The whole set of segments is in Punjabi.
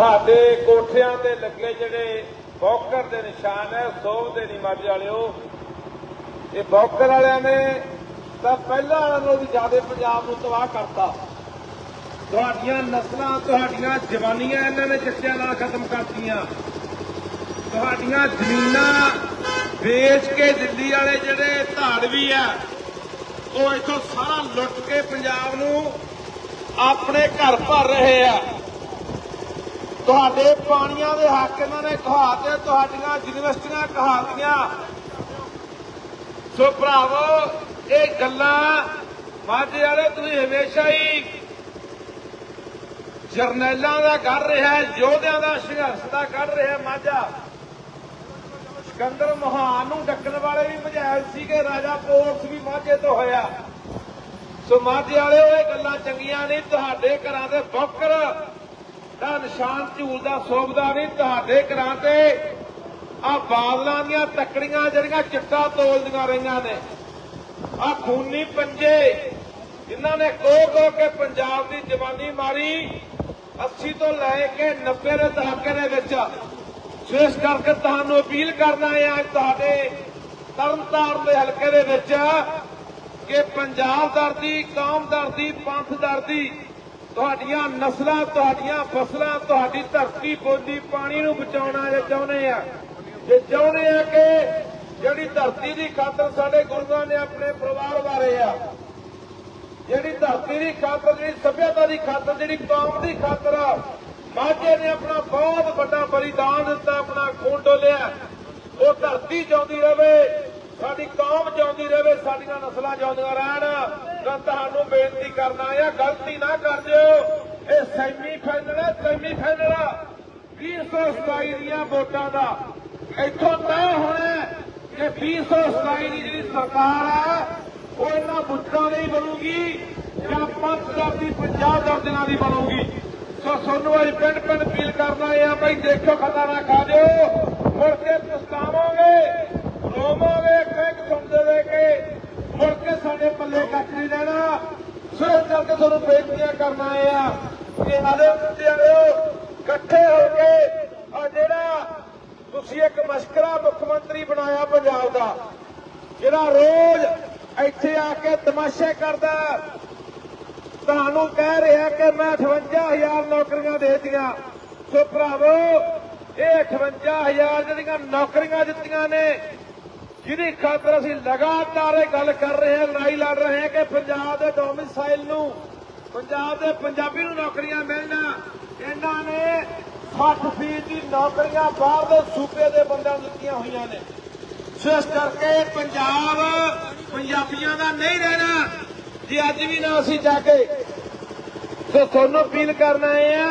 ਤੁਹਾਡੇ ਕੋਠਿਆਂ ਤੇ ਲੱਗੇ ਜਿਹੜੇ ਬੌਕਰ ਦੇ ਨਿਸ਼ਾਨ ਹੈ ਸੋਭ ਦੇ ਨਹੀਂ ਮੱਝ ਵਾਲਿਓ। ਇਹ ਬੌਕਰ ਵਾਲਿਆਂ ਨੇ ਤਾਂ ਪਹਿਲਾਂ ਨਾਲੋਂ ਵੀ ਜ਼ਿਆਦਾ ਪੰਜਾਬ ਨੂੰ ਤਬਾਹ ਕਰਤਾ। ਤੁਹਾਡੀਆਂ ਨਸਲਾਂ, ਤੁਹਾਡੀਆਂ ਜਵਾਨੀਆਂ ਇਹਨਾਂ ਨੇ ਚਿੱਟਿਆਂ ਨਾਲ ਖਤਮ ਕਰਤੀਆਂ। ਤੁਹਾਡੀਆਂ ਜ਼ਮੀਨਾਂ ਵੇਚ ਕੇ ਦਿੱਲੀ ਵਾਲੇ ਜਿਹੜੇ ਧਾੜਵੀ ਆ, ਉਹ ਇਥੋਂ ਸਾਰਾ ਲੁੱਟ ਕੇ ਪੰਜਾਬ ਨੂੰ ਆਪਣੇ ਘਰ ਭਰ ਰਹੇ ਆ। ਤੁਹਾਡੇ ਪਾਣੀਆਂ ਦੇ ਹੱਕ ਇਹਨਾਂ ਨੇ ਕਹਾਤੇ ਤੁਹਾਡੀਆਂ ਯੂਨੀਵਰਸਿਟੀਆਂ ਕਹਾਤੀਆਂ। ਸੋ ਭਰਾਵੋ, ਇਹ ਗੱਲਾਂ ਮਾਝੇ ਵਾਲੇ ਤੁਸੀਂ ਹਮੇਸ਼ਾ ਹੀ ਜਰਨੈਲਾਂ ਦਾ ਕਰ ਰਿਹਾ ਯੋਧਿਆਂ ਦਾ ਸੰਘਰਸ਼ ਦਾ ਕਰ ਰਿਹਾ ਮਾਝਾ। ਸਿਕੰਦਰ ਮਹਾਨ ਨੂੰ ਡੱਕਣ ਵਾਲੇ ਵੀ ਮਝੈਲ ਸੀਗੇ, ਰਾਜਾ ਪੋਰਸ ਵੀ ਮਾਝੇ ਤੋਂ ਹੋਇਆ। ਸੋ ਮਾਝੇ ਵਾਲਿਓ, ਇਹ ਗੱਲਾਂ ਚੰਗੀਆਂ ਨਹੀਂ, ਤੁਹਾਡੇ ਘਰਾਂ ਦੇ ਬੌਕਰ ਦਾ ਨਿਸ਼ਾਨ ਝੂਲਦਾ ਸੋਭਦਾ ਨਹੀਂ, ਤੁਹਾਡੇ ਘਰਾਂ ਤੇ ਆ ਬਾਦਲਾਂ ਦੀਆਂ ਤੱਕੜੀਆਂ ਜਿਹੜੀਆਂ ਚਿੱਟਾ ਤੋਲਦੀਆਂ ਰਹੀਆਂ ਨੇ ਆ ਖੂਨੀ ਪੰਜੇ, ਜਿਨ੍ਹਾਂ ਨੇ ਕੋ ਕੋ ਕੇ ਪੰਜਾਬ ਦੀ ਜਵਾਨੀ ਮਾਰੀ 80 ਤੋਂ ਲੈ ਕੇ 90 ਦੇ ਦਹਾਕੇ ਦੇ ਵਿੱਚ। ਸੋ ਇਸ ਕਰਕੇ ਤੁਹਾਨੂੰ ਅਪੀਲ ਕਰਨਾ ਹੈ ਅੱਜ ਤੁਹਾਡੇ ਤਰਨਤਾਰਨ ਦੇ ਹਲਕੇ ਦੇ ਵਿੱਚ ਕਿ ਪੰਜਾਬ ਦਰਦੀ, ਕੌਮ ਦਰਦੀ, ਪੰਥ ਦਰਦੀ ਤੁਹਾਡੀਆਂ ਨਸਲਾਂ, ਤੁਹਾਡੀਆਂ ਫਸਲਾਂ, ਤੁਹਾਡੀ ਧਰਤੀ, ਬੋਲੀ, ਪਾਣੀ ਨੂੰ ਬਚਾਉਣਾ ਜੇ ਚਾਹੁੰਦੇ ਆ। ਜੇ ਚਾਹੁੰਦੇ ਆ ਕਿ ਜਿਹੜੀ ਧਰਤੀ ਦੀ ਖਾਤਰ ਸਾਡੇ ਗੁਰੂਆਂ ਨੇ ਆਪਣੇ ਪਰਿਵਾਰ ਵਾਰੇ ਆ, ਜਿਹੜੀ ਧਰਤੀ ਦੀ ਖਾਤਰ, ਜਿਹੜੀ ਸਭਿਅਤਾ ਦੀ ਖਾਤਰ, ਜਿਹੜੀ ਕੌਮ ਦੀ ਖਾਤਰ ਆ, ਮਾਝੇ ਨੇ ਆਪਣਾ ਬਹੁਤ ਵੱਡਾ ਬਲੀਦਾਨ ਦਿੱਤਾ, ਆਪਣਾ ਖੂਨ ਡੋਲਿਆ। ਉਹ ਧਰਤੀ ਚਾਹੁੰਦੀ ਰਵੇ ਸਾਡੀ ਕੌਮ ਚਾਹੁੰਦੀ ਰਵੇ, ਸਾਡੀਆਂ ਨਸਲਾਂ ਚਾਹੁੰਦੀਆਂ ਰਹਿਣ। ਤਾਂ ਤੁਹਾਨੂੰ ਬੇਨਤੀ ਕਰਨਾ ਹੈ ਗਲਤੀ ਨਾ ਕਰ ਦਿਓ। ਇਹ ਸੈਮੀ ਫਾਈਨਲ ਹੈ ਸੈਮੀ ਫਾਈਨਲ 2027 ਦੀਆਂ ਵੋਟਾਂ ਦਾ। ਇੱਥੋਂ ਤੈਅ ਹੋਣਾ ਕਿ 2027 ਦੀ ਜਿਹੜੀ ਸਰਕਾਰ ਹੈ ਉਹ ਇਹਨਾਂ ਬੁੱਤਾਂ ਦੀ ਬਣੂਗੀ ਜਾਂ ਪੰਜ ਦਰਦੀ ਪੰਜਾਬ ਦਰਜਨਾਂ ਦੀ ਬਣੂਗੀ। ਸੋ ਤੁਹਾਨੂੰ ਅੱਜ ਪਿੰਡ ਪਿੰਡ ਅਪੀਲ ਕਰਨਾ ਹੈ ਭਾਈ ਦੇਖੋ ਖਤਾ ਨਾ ਖਾ ਦਿਓ, ਮੁੜ ਕੇ ਪਛਤਾਵੋਗੇ। ਰੋਵੋਗੇ ਇੱਕ ਸੁਣਦੇ ਦੇ ਕੇ। ਮੁੜ ਕੇ ਸਾਡੇ ਪੱਲੇ ਕੱਖ ਨਹੀਂ ਰਹਿਣਾ ਸੋ ਕਰਕੇ ਤੁਹਾਨੂੰ ਬੇਨਤੀਆਂ ਕਰਨਾ ਆ ਕਿ ਆਲੇ ਮੁੰਡੇ ਵਾਲਿਓ ਇਕੱਠੇ ਹੋ ਕੇ ਆ ਜਿਹੜਾ ਤੁਸੀਂ ਇੱਕ ਮਸ਼ਕਰਾ ਮੁੱਖ ਮੰਤਰੀ ਬਣਾਇਆ ਪੰਜਾਬ ਦਾ, ਜਿਹੜਾ ਰੋਜ਼ ਇੱਥੇ ਆ ਕੇ ਤਮਾਸ਼ੇ ਕਰਦਾ, ਤੁਹਾਨੂੰ ਕਹਿ ਰਿਹਾ ਕਿ ਮੈਂ 58000 ਨੌਕਰੀਆਂ ਦੇ ਦਿੱਤੀਆਂ। ਸੋ ਭਰਾਵੋ, ਇਹ 58000 ਜਿਹੜੀਆਂ ਨੌਕਰੀਆਂ ਦਿੱਤੀਆਂ ਨੇ ਜਿਹਦੀ ਖਾਤਰ ਅਸੀਂ ਲਗਾਤਾਰ ਇਹ ਗੱਲ ਕਰ ਰਹੇ ਹਾਂ, ਲੜਾਈ ਲੜ ਰਹੇ ਹਾਂ ਕਿ ਪੰਜਾਬ ਦੇ ਡੋਮਿਸਾਈਲ ਨੂੰ, ਪੰਜਾਬ ਦੇ ਪੰਜਾਬੀ ਨੂੰ ਨੌਕਰੀਆਂ ਮਿਲਣਾ, ਇਹਨਾਂ ਨੇ 60 ਫੀਸਦ ਦੀ ਨੌਕਰੀਆਂ ਬਾਹਰ ਦੇ ਸੂਬੇ ਦੇ ਬੰਦਿਆਂ ਨੂੰ ਦਿੱਤੀਆਂ ਹੋਈਆਂ ਨੇ। ਸੋ ਇਸ ਕਰਕੇ ਪੰਜਾਬ ਪੰਜਾਬੀਆਂ ਦਾ ਨਹੀਂ ਰਹਿਣਾ, ਜੇ ਅੱਜ ਵੀ ਨਾ ਅਸੀਂ ਜਾ ਕੇ ਸੋ ਤੁਹਾਨੂੰ ਅਪੀਲ ਕਰਨ ਆਏ ਆ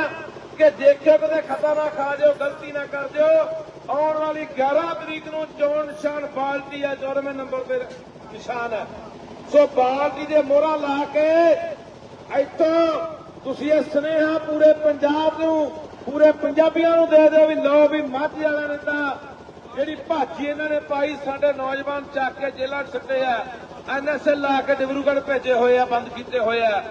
ਕਿ ਦੇਖਿਓ ਕਦੇ ਖਤਾ ਨਾ ਖਾ ਦਿਓ ਗਲਤੀ ਨਾ ਕਰ ਦਿਓ। ਆਉਣ ਵਾਲੀ 11 ਤਰੀਕ ਨੂੰ ਚੋਣ ਨਿਸ਼ਾਨ ਬਾਲਟੀ ਆ 14ਵੇਂ ਨੰਬਰ ਤੇ ਨਿਸ਼ਾਨ ਹੈ ਸੋ ਬਾਲਟੀ ਦੇ ਮੋਹਰਾਂ ਲਾ ਕੇ ਇੱਥੋਂ ਤੁਸੀਂ ਇਹ ਸੁਨੇਹਾ ਪੂਰੇ ਪੰਜਾਬ ਨੂੰ, ਪੂਰੇ ਪੰਜਾਬੀਆਂ ਨੂੰ ਦੇ ਦਿਓ ਵੀ ਲੋ ਵੀ ਮਾਝੇ ਵਾਲਿਆਂ ਨੇ ਤਾਂ ਜਿਹੜੀ ਭਾਜੀ ਇਹਨਾਂ ਨੇ ਪਾਈ, ਸਾਡੇ ਨੌਜਵਾਨ ਚੱਕ ਕੇ ਜੇਲ੍ਹਾਂ 'ਚ ਸਿੱਟੇ ਆ। ਐਨਐਸਐਲ ਲਾ ਕੇ ਡਿਬਰੂਗੜ੍ਹ ਭੇਜੇ ਹੋਏ ਆ, ਬੰਦ ਕੀਤੇ ਹੋਏ ਆ।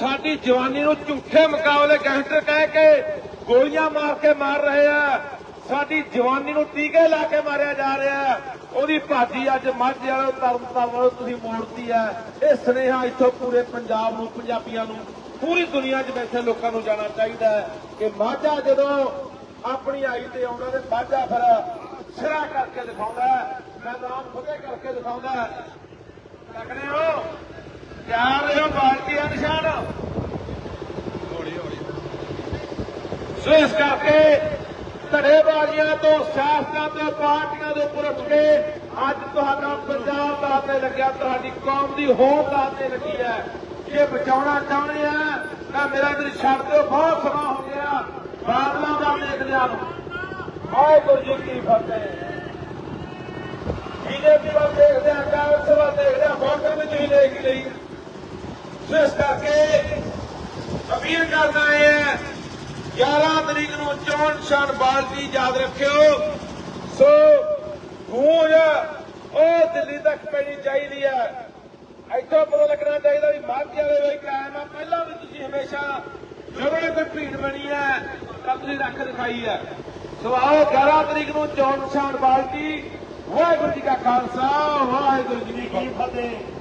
ਸਾਡੀ ਜਵਾਨੀ ਨੂੰ ਝੂਠੇ ਮੁਕਾਬਲੇ ਗੈਂਗਸਟਰ ਕਹਿ ਕੇ ਗੋਲੀਆਂ ਮਾਰ ਕੇ ਮਾਰ ਰਹੇ ਆ। ਸਾਡੀ ਜਵਾਨੀ ਨੂੰ ਟੀਕੇ ਲਾ ਕੇ ਮਾਰਿਆ ਜਾ ਰਿਹਾ ਉਹਦੀ ਭਾਜੀ ਅੱਜ ਮਾਝੇ ਵਾਲੇ ਤਰਨ ਵਾਲੇ ਤੁਸੀਂ ਮੋੜਤੀ ਹੈ। ਇਹ ਸੁਨੇਹਾ ਇੱਥੋਂ ਪੂਰੇ ਪੰਜਾਬ ਨੂੰ, ਪੰਜਾਬੀਆਂ ਨੂੰ, ਪੂਰੀ ਦੁਨੀਆ 'ਚ ਬੈਠੇ ਲੋਕਾਂ ਨੂੰ ਜਾਣਾ ਚਾਹੀਦਾ ਹੈ ਕਿ ਮਾਝਾ ਜਦੋਂ ਆਪਣੀ ਆਈ ਤੇ ਆਉਂਦਾ ਤੇ ਮਾਝਾ ਫਿਰ ਸਿਰਾ ਕਰਕੇ ਦਿਖਾਉਂਦਾ ਮੈਦਾਨ ਫਤਿਹ ਕਰਕੇ ਦਿਖਾਉਂਦਾ ਹੈ। ਲੱਗਦੇ ਹੋ? ਤਿਆਰ ਰਹੋ, ਬਾਲਟੀ ਆ ਨਿਸ਼ਾਨ। ਸੋ ਇਸ ਕਰਕੇ ਧੜੇਬਾਜ਼ੀਆਂ ਤੋਂ, ਸਿਆਸਤਾਂ ਤੋਂ, ਪਾਰਟੀਆਂ ਦੇ ਉੱਪਰ ਉੱਠ ਕੇ ਅੱਜ ਤੁਹਾਡਾ ਪੰਜਾਬ ਦਾ ਤੇ ਲੱਗਿਆ, ਤੁਹਾਡੀ ਕੌਮ ਦੀ ਹੋਂਦ ਦਾ ਤੇ ਲੱਗੀ ਹੈ। ਜੇ ਬਚਾਉਣਾ ਚਾਹੁੰਦੇ ਆ, ਤਾਂ ਮੇਰਾ ਵੀਰ ਛੱਡ ਦਿਓ, ਬਹੁਤ ਸਮਾਂ ਹੋ ਗਿਆ। ਬਾਦਲਾਂ ਦਾ ਦੇਖ ਲਿਆ ਨੂੰ। ਵਾਹਿਗੁਰੂ ਜੀ ਕੀ ਫਤਿਹ। ਬੀਜੇਪੀ ਵੱਲ ਦੇਖਦੇ ਆ, ਕਾਂਗਰਸ ਵੱਲ ਦੇਖਦੇ ਆ ਵੋਟਰ ਵਿੱਚ ਹੀ ਲੈ ਕੇ ਲਈ। ਸੋ ਇਸ ਕਰਕੇ ਅਪੀਲ ਕਰਨਾ ਹੈ 11 ਤਰੀਕ ਨੂੰ ਚੋਣ ਨਿਸ਼ਾਨ ਬਾਲਟੀ ਯਾਦ ਰੱਖਿਓ। ਸੋ ਗੂੰਜ ਉਹ ਦਿੱਲੀ ਤੱਕ ਪੈਣੀ ਚਾਹੀਦੀ ਹੈ। ਇੱਥੋਂ ਪਤਾ ਲੱਗਣਾ ਚਾਹੀਦਾ ਵੀ ਮਾਝੇ ਵਾਲੇ ਵੀ ਕਾਇਮ ਆ। ਪਹਿਲਾਂ ਵੀ ਤੁਸੀਂ ਹਮੇਸ਼ਾ ਜਦੋਂ ਇਹ ਕੋਈ ਭੀੜ ਬਣੀ ਹੈ ਤਾਂ ਤੁਸੀਂ ਰੱਖ ਦਿਖਾਈ ਹੈ। ਸੋ ਆਓ 11 ਤਰੀਕ ਨੂੰ ਚੋਣ ਸ਼ਾਨ ਬਾਲਟੀ। ਵਾਹਿਗੁਰੂ ਜੀ ਕਾ ਖਾਲਸਾ, ਵਾਹਿਗੁਰੂ ਜੀ ਕੀ ਫਤਿਹ।